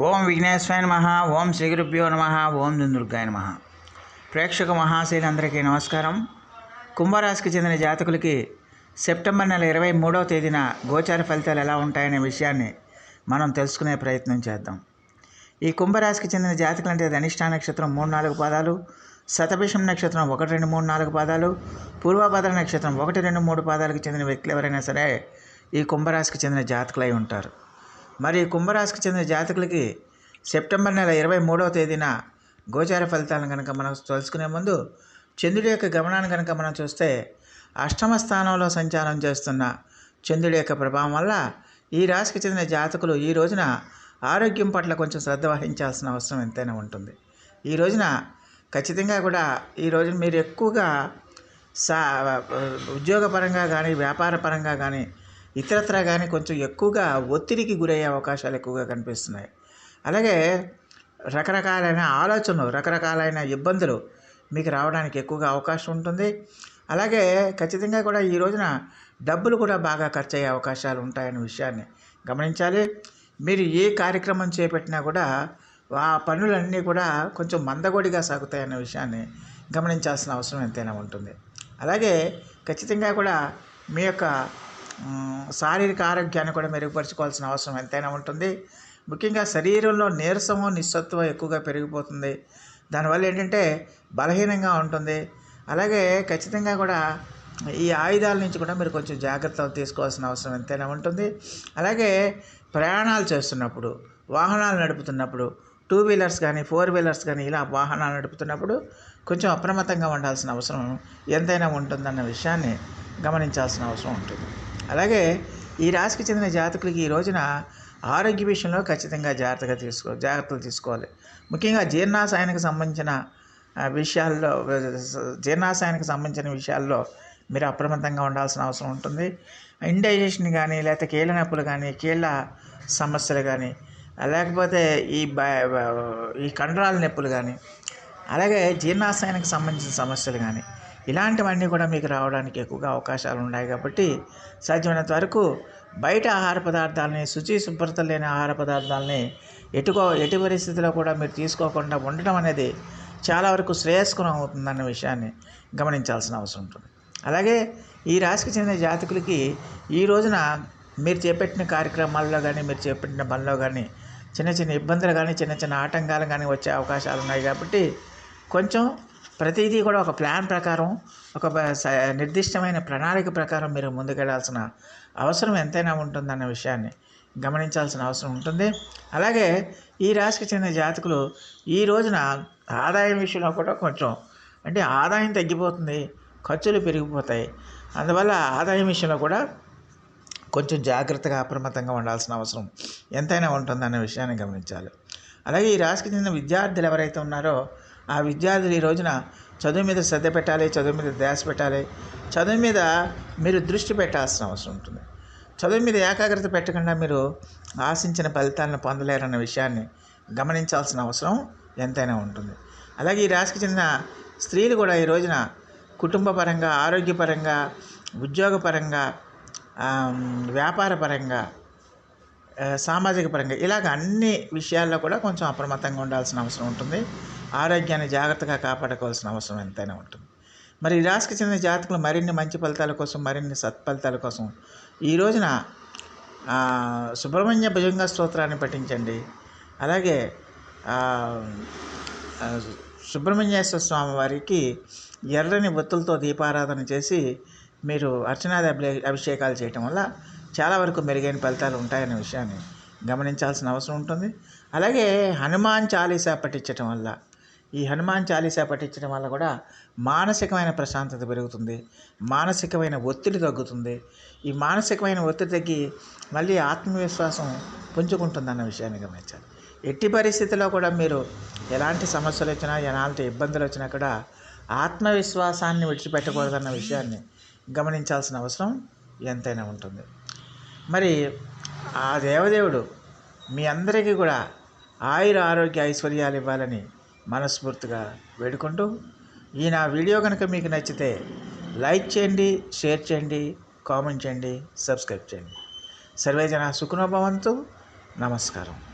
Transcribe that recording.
ఓం విఘ్నేశ్వరాయ నమ ఓం శ్రీ గురుభ్యో నమ ఓం దుందుర్గాయ నమ. ప్రేక్షక మహాశైలందరికీ నమస్కారం. కుంభరాశికి చెందిన జాతకులకి సెప్టెంబర్ నెల ఇరవై మూడవ తేదీన గోచార ఫలితాలు ఎలా ఉంటాయనే విషయాన్ని మనం తెలుసుకునే ప్రయత్నం చేద్దాం. ఈ కుంభరాశికి చెందిన జాతకులు అంటే ధనిష్ఠా నక్షత్రం మూడు నాలుగు పాదాలు శతభిషం నక్షత్రం ఒకటి రెండు మూడు నాలుగు పాదాలు పూర్వభద్ర నక్షత్రం ఒకటి రెండు మూడు పాదాలకు చెందిన వ్యక్తులు ఎవరైనా సరే ఈ కుంభరాశికి చెందిన జాతకులై ఉంటారు. మరి కుంభరాశికి చెందిన జాతకులకి సెప్టెంబర్ నెల ఇరవై మూడవ తేదీన గోచార ఫలితాలను కనుక మనం తెలుసుకునే ముందు చంద్రుడి యొక్క గమనాన్ని కనుక మనం చూస్తే అష్టమ స్థానంలో సంచారం చేస్తున్న చంద్రుడి యొక్క ప్రభావం వల్ల ఈ రాశికి చెందిన జాతకులు ఈ రోజున ఆరోగ్యం పట్ల కొంచెం శ్రద్ధ వహించాల్సిన అవసరం ఎంతైనా ఉంటుంది. ఈ రోజున ఖచ్చితంగా కూడా ఈ రోజున మీరు ఎక్కువగా సా ఉద్యోగపరంగా కానీ వ్యాపార పరంగా కానీ ఇతరత్ర కానీ కొంచెం ఎక్కువగా ఒత్తిడికి గురయ్యే అవకాశాలు ఎక్కువగా కనిపిస్తున్నాయి. అలాగే రకరకాలైన ఆలోచనలు రకరకాలైన ఇబ్బందులు మీకు రావడానికి ఎక్కువగా అవకాశం ఉంటుంది. అలాగే ఖచ్చితంగా కూడా ఈ రోజున డబ్బులు కూడా బాగా ఖర్చు అయ్యే అవకాశాలు ఉంటాయనే విషయాన్ని గమనించాలి. మీరు ఏ కార్యక్రమం చేపట్టినా కూడా ఆ పనులన్నీ కూడా కొంచెం మందగొడిగా సాగుతాయన్న విషయాన్ని గమనించాల్సిన అవసరం ఎంతైనా ఉంటుంది. అలాగే ఖచ్చితంగా కూడా మీ యొక్క శారీరక ఆరోగ్యాన్ని కూడా మెరుగుపరచుకోవాల్సిన అవసరం ఎంతైనా ఉంటుంది. ముఖ్యంగా శరీరంలో నీరసము నిస్సత్వం ఎక్కువగా పెరిగిపోతుంది. దానివల్ల ఏంటంటే బలహీనంగా ఉంటుంది. అలాగే ఖచ్చితంగా కూడా ఈ ఆయుధాల నుంచి కూడా మీరు కొంచెం జాగ్రత్తలు తీసుకోవాల్సిన అవసరం ఎంతైనా ఉంటుంది. అలాగే ప్రయాణాలు చేస్తున్నప్పుడు వాహనాలు నడుపుతున్నప్పుడు టూ వీలర్స్ కానీ ఫోర్ వీలర్స్ కానీ ఇలా వాహనాలు నడుపుతున్నప్పుడు కొంచెం అప్రమత్తంగా ఉండాల్సిన అవసరం ఎంతైనా ఉంటుందన్న విషయాన్ని గమనించాల్సిన అవసరం ఉంటుంది. అలాగే ఈ రాశికి చెందిన జాతకులకి ఈ రోజున ఆరోగ్య విషయంలో ఖచ్చితంగా జాగ్రత్తగా తీసుకో జాగ్రత్తలు తీసుకోవాలి. ముఖ్యంగా జీర్ణాశయానికి సంబంధించిన విషయాల్లో జీర్ణాశయానికి సంబంధించిన విషయాల్లో మీరు అప్రమత్తంగా ఉండాల్సిన అవసరం ఉంటుంది. ఇండైజెషన్ కానీ లేకపోతే కీళ్ళ నొప్పులు కానీ కీళ్ళ సమస్యలు కానీ లేకపోతే ఈ ఈ కండరాల నొప్పులు కానీ అలాగే జీర్ణాశయానికి సంబంధించిన సమస్యలు కానీ ఇలాంటివన్నీ కూడా మీకు రావడానికి ఎక్కువగా అవకాశాలు ఉన్నాయి కాబట్టి సాధ్యమైనంత వరకు బయట ఆహార పదార్థాలని శుచి శుభ్రత లేని ఆహార పదార్థాలని ఎటుకో ఎటు పరిస్థితిలో కూడా మీరు తీసుకోకుండా ఉండడం అనేది చాలా వరకు శ్రేయస్కరం అవుతుందన్న విషయాన్ని గమనించాల్సిన అవసరం ఉంటుంది. అలాగే ఈ రాశికి చెందిన జాతకులకి ఈ రోజున మీరు చేపట్టిన కార్యక్రమాల్లో కానీ మీరు చేపట్టిన పనిలో కానీ చిన్న చిన్న ఇబ్బందులు కానీ చిన్న చిన్న ఆటంకాలు కానీ వచ్చే అవకాశాలు ఉన్నాయి కాబట్టి కొంచెం ప్రతిదీ కూడా ఒక ప్లాన్ ప్రకారం ఒక స- నిర్దిష్టమైన ప్రణాళిక ప్రకారం మీరు ముందుకెళ్ళాల్సిన అవసరం ఎంతైనా ఉంటుందన్న విషయాన్ని గమనించాల్సిన అవసరం ఉంటుంది. అలాగే ఈ రాశికి చెందిన జాతకులు ఈ రోజున ఆదాయం విషయంలో కూడా కొంచెం అంటే ఆదాయం తగ్గిపోతుంది ఖర్చులు పెరిగిపోతాయి. అందువల్ల ఆదాయం విషయంలో కూడా కొంచెం జాగ్రత్తగా అప్రమత్తంగా ఉండాల్సిన అవసరం ఎంతైనా ఉంటుందన్న విషయాన్ని గమనించాలి. అలాగే ఈ రాశికి చెందిన విద్యార్థులు ఎవరైతే ఉన్నారో ఆ విద్యార్థులు ఈ రోజున చదువు మీద శ్రద్ధ పెట్టాలి చదువు మీద ధ్యాస పెట్టాలి. చదువు మీద మీరు దృష్టి పెట్టాల్సిన అవసరం ఉంటుంది. చదువు మీద ఏకాగ్రత పెట్టకుండా మీరు ఆశించిన ఫలితాలను పొందలేరన్న విషయాన్ని గమనించాల్సిన అవసరం ఎంతైనా ఉంటుంది. అలాగే ఈ రాశికి చెందిన స్త్రీలు కూడా ఈ రోజున కుటుంబపరంగా ఆరోగ్యపరంగా ఉద్యోగపరంగా వ్యాపారపరంగా సామాజిక పరంగా ఇలాగ అన్ని విషయాల్లో కూడా కొంచెం అప్రమత్తంగా ఉండాల్సిన అవసరం ఉంటుంది. ఆరోగ్యాన్ని జాగ్రత్తగా కాపాడుకోవాల్సిన అవసరం ఎంతైనా ఉంటుంది. మరి ఈ రాశికి చెందిన జాతకులు మరిన్ని మంచి ఫలితాల కోసం మరిన్ని సత్ఫలితాల కోసం ఈ రోజున సుబ్రహ్మణ్య భుజంగ స్తోత్రాన్ని పఠించండి. అలాగే సుబ్రహ్మణ్యేశ్వర స్వామి వారికి ఎర్రని ఒత్తులతో దీపారాధన చేసి మీరు అర్చనాది అభిలే- అభిషేకాలు చేయటం వల్ల చాలా వరకు మెరుగైన ఫలితాలు ఉంటాయనే విషయాన్ని గమనించాల్సిన అవసరం ఉంటుంది. అలాగే హనుమాన్ చాలీసా పఠించటం వల్ల ఈ హనుమాన్ చాలీసా పఠించడం వల్ల కూడా మానసికమైన ప్రశాంతత పెరుగుతుంది మానసికమైన ఒత్తిడి తగ్గుతుంది. ఈ మానసికమైన ఒత్తిడి తగ్గి మళ్ళీ ఆత్మవిశ్వాసం పుంజుకుంటుందన్న విషయాన్ని గమనించాలి. ఎట్టి పరిస్థితిలో కూడా మీరు ఎలాంటి సమస్యలు వచ్చినా ఎలాంటి ఇబ్బందులు వచ్చినా కూడా ఆత్మవిశ్వాసాన్ని విడిచిపెట్టకూడదన్న విషయాన్ని గమనించాల్సిన అవసరం ఎంతైనా ఉంటుంది. మరి ఆ దేవదేవుడు మీ అందరికీ కూడా ఆయుర ఆరోగ్య ఐశ్వర్యాలు ఇవ్వాలని మనస్ఫూర్తిగా వేడుకుంటూ ఈ నా వీడియో కనుక మీకు నచ్చితే లైక్ చేయండి షేర్ చేయండి కామెంట్ చేయండి సబ్స్క్రైబ్ చేయండి. సర్వేజన సుఖనోభవంతు నమస్కారం.